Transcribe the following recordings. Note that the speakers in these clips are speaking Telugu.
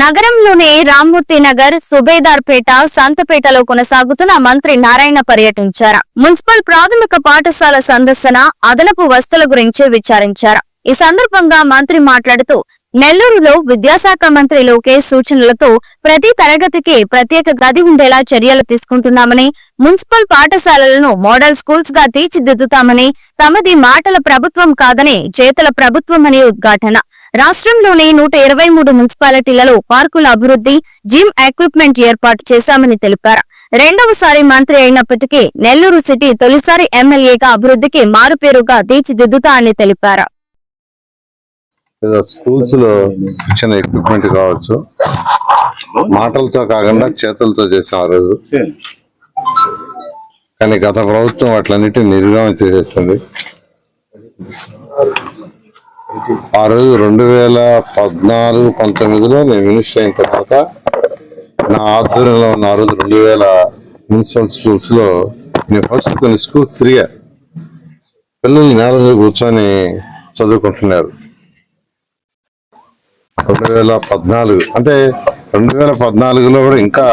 నగరంలోని రామ్మూర్తి నగర్ సుబేదార్పేట సంతపేటలో కొనసాగుతున్న మంత్రి నారాయణ పర్యటించారు. మున్సిపల్ ప్రాథమిక పాఠశాల సందర్శన అదనపు వస్తుల గురించి విచారించారు. ఈ సందర్భంగా మంత్రి మాట్లాడుతూ నెల్లూరులో విద్యాశాఖ మంత్రి లోకేష్ సూచనలతో ప్రతి తరగతికి ప్రత్యేక గది ఉండేలా చర్యలు తీసుకుంటున్నామని మున్సిపల్ పాఠశాలలను మోడల్ స్కూల్స్గా తీర్చిదిద్దుతామని తమది మాటల ప్రభుత్వం కాదని చేతల ప్రభుత్వం అనే ఉద్ఘాటన. రాష్ట్రంలోని నూట ఇరవై మూడు మున్సిపాలిటీలలో పార్కుల అభివృద్ధి జిమ్ ఎక్విప్మెంట్ ఏర్పాటు చేశామని తెలిపారు. రెండవసారి మంత్రి అయినప్పటికీ నెల్లూరు సిటీ తొలిసారి ఎమ్మెల్యేగా అభివృద్ధికి మారుపేరుగా తీర్చిదిద్దుతా అని తెలిపారు. ఏదో స్కూల్స్లో ఇచ్చిన ఎక్విప్మెంట్ కావచ్చు. మాటలతో కాకుండా చేతులతో చేసాం ఆ రోజు. కానీ గత ప్రభుత్వం వాటిలన్నిటిని నిర్గమం చేసేస్తుంది ఆ రోజు రెండు వేల పద్నాలుగు పంతొమ్మిదిలో నేను మినిస్టర్ అయిన తర్వాత నా ఆధ్వర్యంలో ఉన్న ఆ రోజు రెండు వేల మున్సిపల్ స్కూల్స్లో నేను ఫస్ట్ కొన్ని స్కూల్స్ తిరిగా పిల్లలు నేల మీద కూర్చొని చదువుకుంటున్నారు. రెండు వేల పద్నాలుగు. అంటే రెండు వేల పద్నాలుగులో కూడా ఇంకా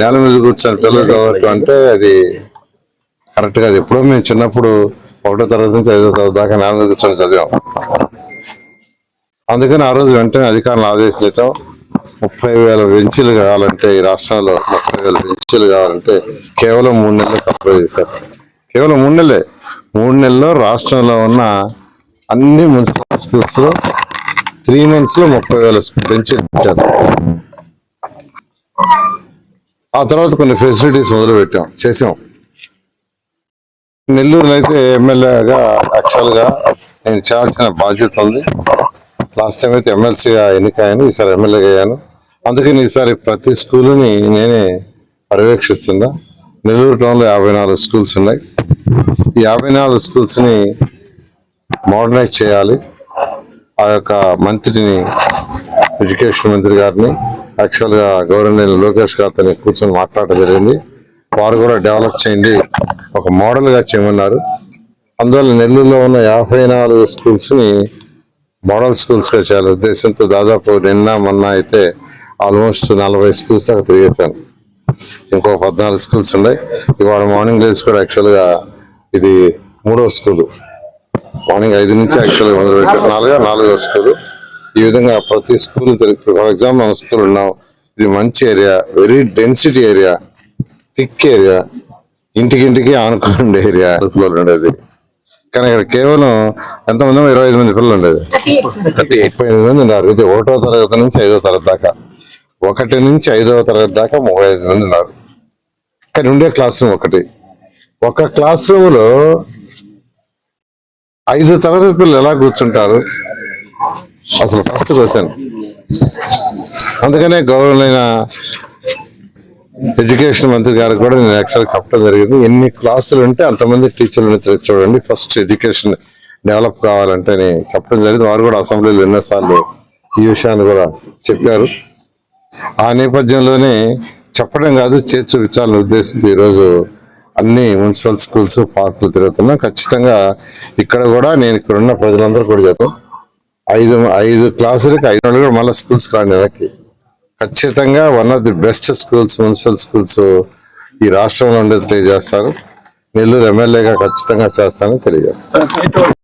నేల మీద కూర్చొని పిల్లలు చదవటం అంటే అది కరెక్ట్ కాదు ఎప్పుడో మేము చిన్నప్పుడు ఒకటో తరగతి నుంచి ఐదో తరగతి దాకా నేల మీద కూర్చొని చదివాం. అందుకని ఆ రోజు వెంటనే అధికారులు ఆదేశించటం ముప్పై వేల బెంచీలు కావాలంటే ఈ రాష్ట్రంలో ముప్పై వేల బెంచీలు కావాలంటే కేవలం మూడు నెలలు కంప్లీట్ చేశారు. కేవలం మూడు నెలలే. మూడు నెలల్లో రాష్ట్రంలో ఉన్న అన్ని మున్సిపల్ స్కూల్స్లో త్రీ మంత్స్లో ముప్పై వేల బెంచీలు ఇచ్చారు ఆ తర్వాత కొన్ని ఫెసిలిటీస్ మొదలు పెట్టాం చేసాం. నెల్లూరులో అయితే ఎమ్మెల్యేగా యాక్చువల్గా నేను చేయాల్సిన బాధ్యత ఉంది. లాస్ట్ టైం అయితే ఎమ్మెల్సీగా ఎన్నికయ్యాను ఈసారి ఎమ్మెల్యేగా అయ్యాను. అందుకని ఈసారి ప్రతి స్కూల్ని నేనే పర్యవేక్షిస్తున్నా. నెల్లూరు టౌన్లో యాభై నాలుగు స్కూల్స్ ఉన్నాయి. ఈ యాభై నాలుగు స్కూల్స్ని మోడర్నైజ్ చేయాలి. ఆ యొక్క మంత్రిని ఎడ్యుకేషన్ మంత్రి గారిని యాక్చువల్గా గవర్నర్ లోకేష్ గారితో కూర్చొని మాట్లాడటం జరిగింది. వారు కూడా డెవలప్ చేయండి ఒక మోడల్గా చేయమన్నారు. అందువల్ల నెల్లూరులో ఉన్న యాభై నాలుగు స్కూల్స్ని మోడల్ స్కూల్స్గా చేయాలి ఉద్దేశంతో దాదాపు నిన్న మొన్న అయితే ఆల్మోస్ట్ నలభై స్కూల్స్ దాకా తిరిగేశాను ఇంకో పద్నాలుగు స్కూల్స్ ఉన్నాయి. ఇవాళ మార్నింగ్ డేస్ కూడా యాక్చువల్గా ఇది మూడో స్కూలు. మార్నింగ్ ఐదు నుంచి యాక్చువల్గా మొదలు పెట్టారు. నాలుగో స్కూల్ ఈ విధంగా ప్రతి స్కూల్ తిరిగి ఫర్ ఎగ్జాంపుల్ మన స్కూల్ ఉన్నాం. ఇది మంచి area very density area thick area ఇంటికింటికి ఆనుకోండి ఏరియా. ఏరియా ఉండేది. కానీ ఇక్కడ కేవలం ఎంతమంది ఇరవై ఐదు మంది పిల్లలు ఉండేది. ముప్పై ఎనిమిది మంది ఉన్నారు. ఇది ఒకటో తరగతి నుంచి ఐదో తరగతి దాకా. ఒకటి నుంచి ఐదవ తరగతి దాకా ముప్పై ఐదు మంది ఉన్నారు. కానీ ఉండే క్లాస్ రూమ్ ఒకటి. ఒక క్లాస్ రూమ్లో ఐదు తరగతి పిల్లలు ఎలా కూర్చుంటారు? అసలు ఫస్ట్ క్వశ్చన్ అందుకనే గౌరవమైన ఎడ్యుకేషన్ మంత్రి గారికి కూడా నేను యాక్చువల్గా చెప్పడం జరిగింది. ఎన్ని క్లాసులు ఉంటే అంతమంది టీచర్లు చూడండి. ఫస్ట్ ఎడ్యుకేషన్ డెవలప్ కావాలంటే అని చెప్పడం జరిగింది. వారు కూడా అసెంబ్లీలో ఎన్నోసార్లు ఈ విషయాన్ని కూడా చెప్పారు. ఆ నేపథ్యంలోనే చెప్పడం కాదు చేసి చూపించాలని ఉద్దేశించి ఈరోజు అన్ని మున్సిపల్ స్కూల్స్ పార్కులు తిరుగుతున్నా ఖచ్చితంగా ఇక్కడ కూడా నేను ఇక్కడ ఉన్న ప్రజలందరూ కూడా చెప్తాను ఐదు ఐదు క్లాసులకి ఐదు నెలలు కూడా మళ్ళీ స్కూల్స్ రాండి వెనక్కి. ఖచ్చితంగా one of the best schools municipal schools ఈ రాష్ట్రంలో ఉండేది తెలియజేస్తారు నెల్లూరు ఎమ్మెల్యేగా ఖచ్చితంగా చేస్తానని తెలియజేస్తాను.